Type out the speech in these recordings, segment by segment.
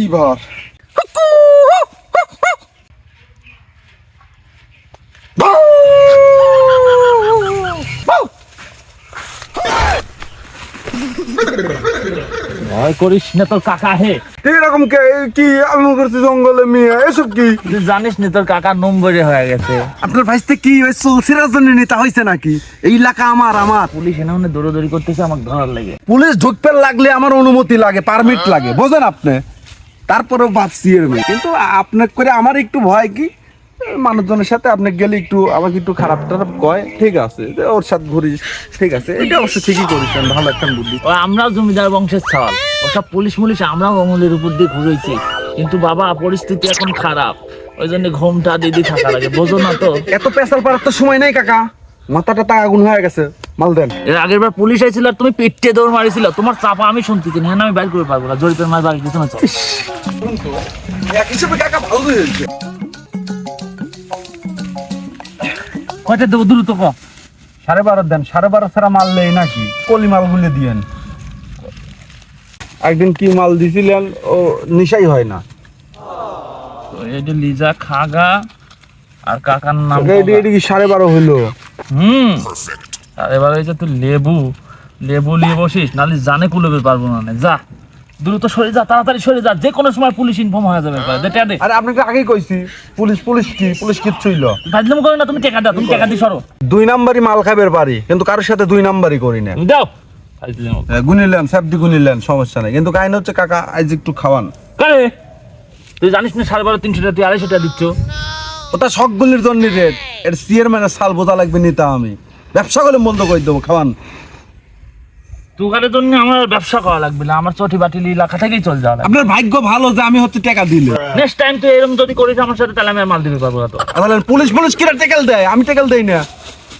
কি ভার ভয় করিস না তোর কাকা হে। এরকম কি? আমি করছি জঙ্গলে মেয়ে? এসব কি? জানিস না তোর কাকার নম্বরে হয়ে গেছে। আপনার ভাইস্তে কি ওই চলছে রাজধানী নেতা হয়েছে নাকি? এই এলাকা আমার আমার। পুলিশ এনে মনে দৌড়াদৌড়ি করতেছে আমাকে ধরার লাগে। পুলিশ ঢুকতে লাগলে আমার অনুমতি লাগে পারমিট লাগে বোঝেন আপনি? তারপরেও ভাবছি এর মেয়ে। কিন্তু আপনার করে আমার একটু ভয় কি? মানুষজনের সাথে আপনি গেলে একটু আমাকে একটু খারাপ টারাপ কয় ঠিক আছে। ওর সাথে ঘুরিস ঠিক আছে। এটা অবশ্য ঠিকই করেছেন ভালো একটা বুদ্ধি। আমরাও জমিদার বংশের ছাল। ওসব পুলিশ মুলিশ আমরাও অমলের উপর দিয়ে ঘুরেছি। কিন্তু বাবা পরিস্থিতি এখন খারাপ। ওই জন্য ঘুমটা দিদি থাকা লাগে বোঝো না তো। এত পেশাল পারার তো সময় নেই কাকা। মাথাটা তা আগুন হয়ে গেছে। মাল দেন। এর আগের বার পুলিশ আইছিল আর তুমি পিঠে দৌড় মারিছিল। তোমার চাপা আমি শুনতেছি না আমি বাইর করে পারব না। জরিপের মাছ বাড়ি কিছু না কয়টা দেবো? দ্রুত ক। সাড়ে বারো দেন। সাড়ে বারো ছাড়া মাল নেই নাকি? কলি মাল গুলে দিয়েন। একদিন কি মাল দিছিলেন ও নিশাই হয় না। যে লিজা খাগা আর কাকার নাম এটি এটি সাড়ে বারো হইল। হুম। আর এবার হয়েছে তুই লেবু লেবু নিয়ে বসিস নাহলে জানে কুলবে পারব না। যা। দ্রুত সরে যা তাড়াতাড়ি সরে যা যে কোনো সময় পুলিশ ইনফর্ম হয়ে যাবে দে আরে আপনাকে আগেই কইছি পুলিশ পুলিশ কি পুলিশ কিচ্ছু হইল। ফাজলাম করো না তুমি টেকা দাও তুমি টেকা দি সরো। দুই নাম্বারই মাল খাবের বাড়ি কিন্তু কারোর সাথে দুই নাম্বারই করি না। দাও। গুনিলেন সাবদি গুনিলেন সমস্যা নাই। কিন্তু কাহিনী হচ্ছে কাকা আজ একটু খাওয়ান। কারে? তুই জানিস না সাড়ে বারো তিনশো টাকা তুই আড়াইশো টাকা দিচ্ছ? ওটা শখগুলির জন্য রেট এর মানে সাল বোঝা লাগবে নিতে আমি। ব্যবসা করলে বন্ধ করে দেবো খাওয়ান। তুকারের জন্য আমার ব্যবসা করা লাগবে না আমার চটি এলাকা থেকেই চল যাওয়া আপনার ভাগ্য ভালো যে আমি হচ্ছে টাকা দিলে। নেক্সট টাইম তুই এরকম যদি করিস আমার সাথে তাহলে আমি মাল দিতে পারব না তো। তাহলে পুলিশ পুলিশ কিরা টেকেল দেয়? আমি টেকেল দেই না।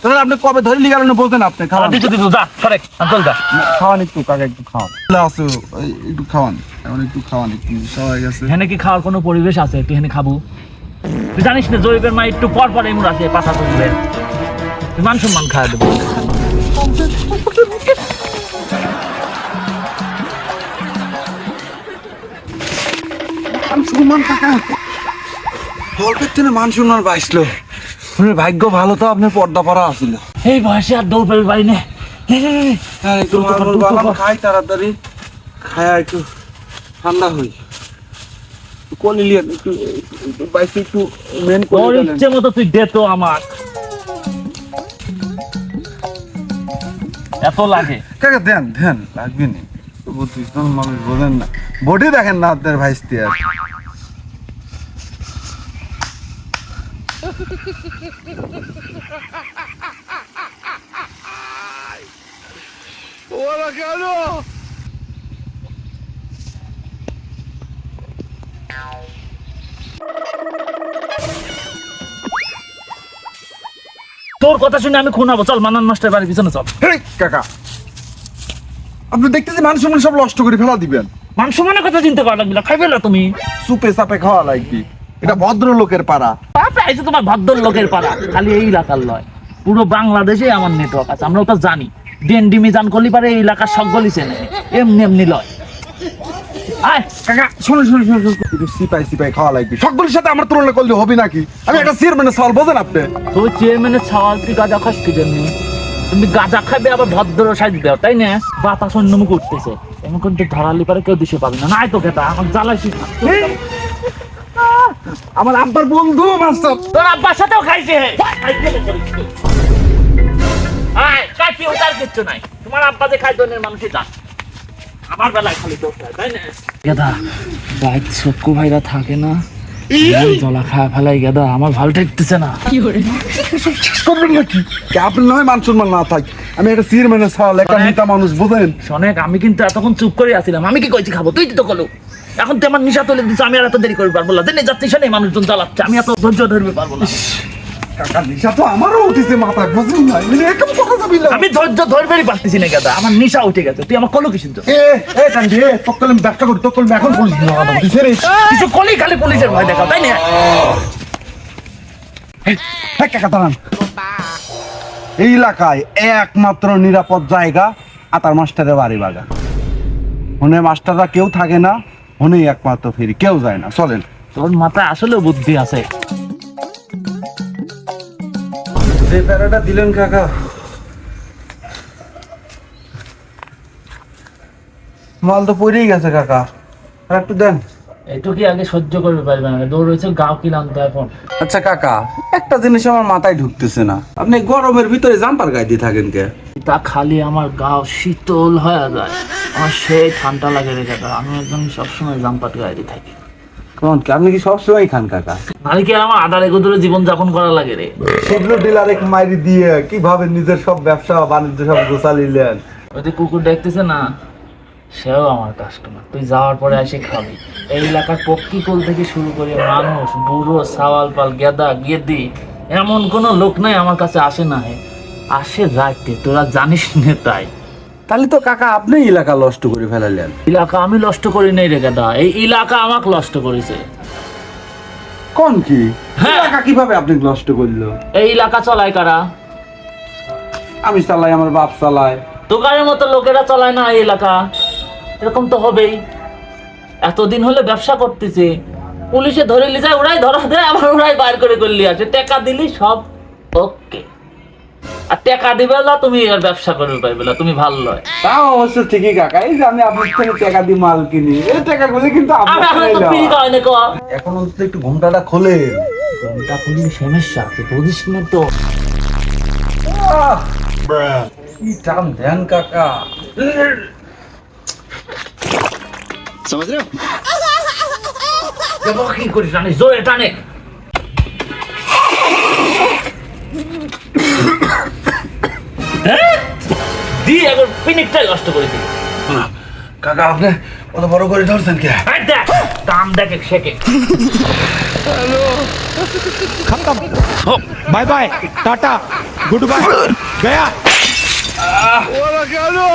তাহলে আপনি কবে ধরে লিগার বলতেন আপনি? খাওয়ান। দিচ্ছ দিচ্ছ যা কারেক্ট চল যা। খাওয়ান একটু কাকা একটু খাওয়ান। একটু খাওয়ান। এখন একটু খাওয়ান একটু সবাই গেছে। এখানে কি খাওয়ার কোনো পরিবেশ আছে? তুই এখানে খাব। তুই জানিস না জরিপের মা একটু পর পর এমন আছে করবে তুই মান সম্মান খাওয়া দেবো। মান সম্মান থেকে মান সম্মান পাইছিল। আপনার ভাগ্য ভালো তো আপনার পর্দা পরা এই বয়সে আর দৌড় পেলে পারি না। হ্যাঁ। খাই তাড়াতাড়ি খায়া একটু ঠান্ডা হই। কলি লিয়ে একটু বাইসে একটু মেন করে ইচ্ছে মতো তুই দে তো আমার এত লাগে। কাকা দেন দেন লাগবে নি। কোন মানুষ বোঝেন না। বডি দেখেন না আপনার ভাইস্তি আর ওরা কেন? তোর কথা শুনে আমি খুনাবো চল মানান মাস্টার বাড়ির পিছনে চল। হেই, কাকা। আপনি দেখতেছি মানুষ মানুষ সব নষ্ট করে ফেলা দিবেন। মাংস মানে কথা চিন্তা করা লাগবে না খাইবে না তুমি। সুপে সাপে খাওয়া লাগবে। এটা ভদ্র লোকের পাড়া বাপরে আইসে তোমার ভদ্র লোকের পাড়া খালি এই এলাকার লয়। পুরো বাংলাদেশে আমার নেটওয়ার্ক আছে আমরা ওটা জানি। ডেন ডিমি জান করলি পারে এই এলাকার সব সকলই চেনে। এমনি এমনি লয়। আয় কাকা শুনুন শুনুন শুনুন শুনুন। সিপাই সিপাই খাওয়া লাগবে। সকলের সাথে আমার তুলনা করলে হবে নাকি? আমি একটা চেয়ারম্যানের সওয়াল বোঝেন আপনি? তুই চেয়ারম্যানের ছাওয়াল তুই গাঁজা খাস কি জন্য? তুমি গাঁজা খাবে আবার ভদ্র সাজ তাই না? বাতাস অন্যমুখ উঠতেছে। এমন কিন্তু ধরালি পারে কেউ দিশে পাবে না। নাই তো খেতা আমার জ্বালাইছিস না। আমার আব্বার বন্ধু মাস্টার তোর আব্বার সাথেও খাইছে আয় কিচ্ছু নাই। তোমার আব্বা যে খাই ধরনের মানুষই জান। আমার বেলায় খালি দোষ হয়, তাই না? গেদা বাইক সক্কু ভাইরা থাকে না। জলা খায় ফেলাই গেদা আমার ভালো ঠেকতেছে না। করবেন নাকি? আপনি নয় মান সম্মান না থাক। আমি একটা চেয়ারম্যানের সওয়াল একটা অনেক- নেতা মানুষ বোঝেন? শোনেক আমি কিন্তু এতক্ষণ চুপ করে আছিলাম। আমি কি কইছি খাব? তুই তো কলো। এখন তো আমার নিশা তুলে দিচ্ছে আমি আর এত দেরি করতে পারব না। দিনে যাচ্ছি মানুষজন চালাচ্ছে আমি এত ধৈর্য ধরবে পারব না। কাকা নিশা তো আমারও উঠেছে মাথায় বুঝুন না? মানে একদম কথা যাবি না আমি ধৈর্য ধরবেই পারতেছি না গেদা আমার নিশা উঠে গেছে। তুই আমার কলো কিসের জন্য? এ এ কান্দি এ তক্কল আমি করি তক্কল এখন পুলিশ না কথা বলছিস রে কিছু কলি খালি পুলিশের ভয় দেখাও তাই না? কাকা দাঁড়ান। এই এলাকায় একমাত্র নিরাপদ জায়গা আতার মাস্টারের বাড়ি বাগা মনে মাস্টাররা কেউ থাকে না হনেই একমাত্র ফেরি কেউ যায় না। চলেন। তোর মাথায় আসলে বুদ্ধি আছে। যে প্যারাটা দিলেন কাকা। মাল তো পড়েই গেছে কাকা। আর একটু দেন। একটু কি আগে সহ্য করতে পারবে না? দৌড় হয়েছে গাও তো এখন। আচ্ছা কাকা একটা জিনিস আমার মাথায় ঢুকতেছে না। আপনি গরমের ভিতরে জাম্পার গায়ে দিয়ে থাকেন কে? তা খালি আমার গাও শীতল হয়ে যায়। আমার সেই ঠান্ডা লাগে রে কাকা। আমি একদম সবসময় জাম্পাট গাড়ি থাকি। কেমন কি আপনি কি সবসময় খান কাকা? নাহলে কি আর আমার আদারে গোদরে জীবন যাপন করা লাগে রে? সেগুলো ডিলারে মাইরি দিয়ে কীভাবে নিজের সব ব্যবসা বাণিজ্য সব গোছালিলেন ওই যে কুকুর দেখতেছে না সেও আমার কাস্টমার তুই যাওয়ার পরে এসে খাবি। এই এলাকার পক্ষী কোল থেকে শুরু করে মানুষ বুড়ো সাওয়াল পাল গেদা গেদি এমন কোনো লোক নাই আমার কাছে আসে না হে আসে রাখতে তোরা জানিস না তাই। তাহলে তো কাকা আপনি এলাকা নষ্ট করে ফেলালেন। এলাকা আমি নষ্ট করি নাই রে গেদা এই এলাকা আমাকে নষ্ট করেছে। কোন কি? হ্যাঁ। এলাকা কীভাবে আপনি নষ্ট করল? এই এলাকা চলায় কারা? আমি চালাই আমার বাপ চালায়। দোকানের মতো লোকেরা চালায় না এই এলাকা? এরকম তো হবেই। এতদিন হলে ব্যবসা করতেছে। পুলিশে ধরে লি যায় ওরাই ধরা দেয় আবার ওরাই বাইর করে করলি আসে। টাকা দিলি সব ওকে। আর টাকা দিবে না তুমি আর ব্যবসা করবে পারবে না তুমি ভালো লয় তাও অবশ্য ঠিকই কাকা এই যে আমি আপনার থেকে টাকা দিয়ে মাল কিনি এই টাকাগুলো কিন্তু আমি আপনার এখন তো ফ্রি নেওয়া। না কর এখন অন্তত একটু ঘুমটাটা খোলে। ঘুমটা খুলি সমস্যা তুই বুঝিস না তো। কি টান দেন কাকা। দেখো কি করিস জানিস জোরে টানে। হ্যাঁ? দিয়ে একবার পিনিকটাই নষ্ট করে দিই কাকা আপনি কত বড় করে ধরছেন কে? আর দেখ দাম দেখে শেখে হ্যালো খতম bye bye tata good bye Gaya.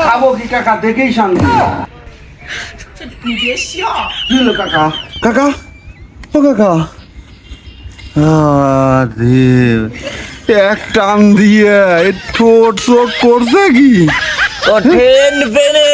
খাব কি কাকা দেখেই শান্তি। কাকা। কাকা ও কাকা। আ দেব। এক টান দিয়ে ঠোঁট চোট করছে কি? কঠিন পেনে।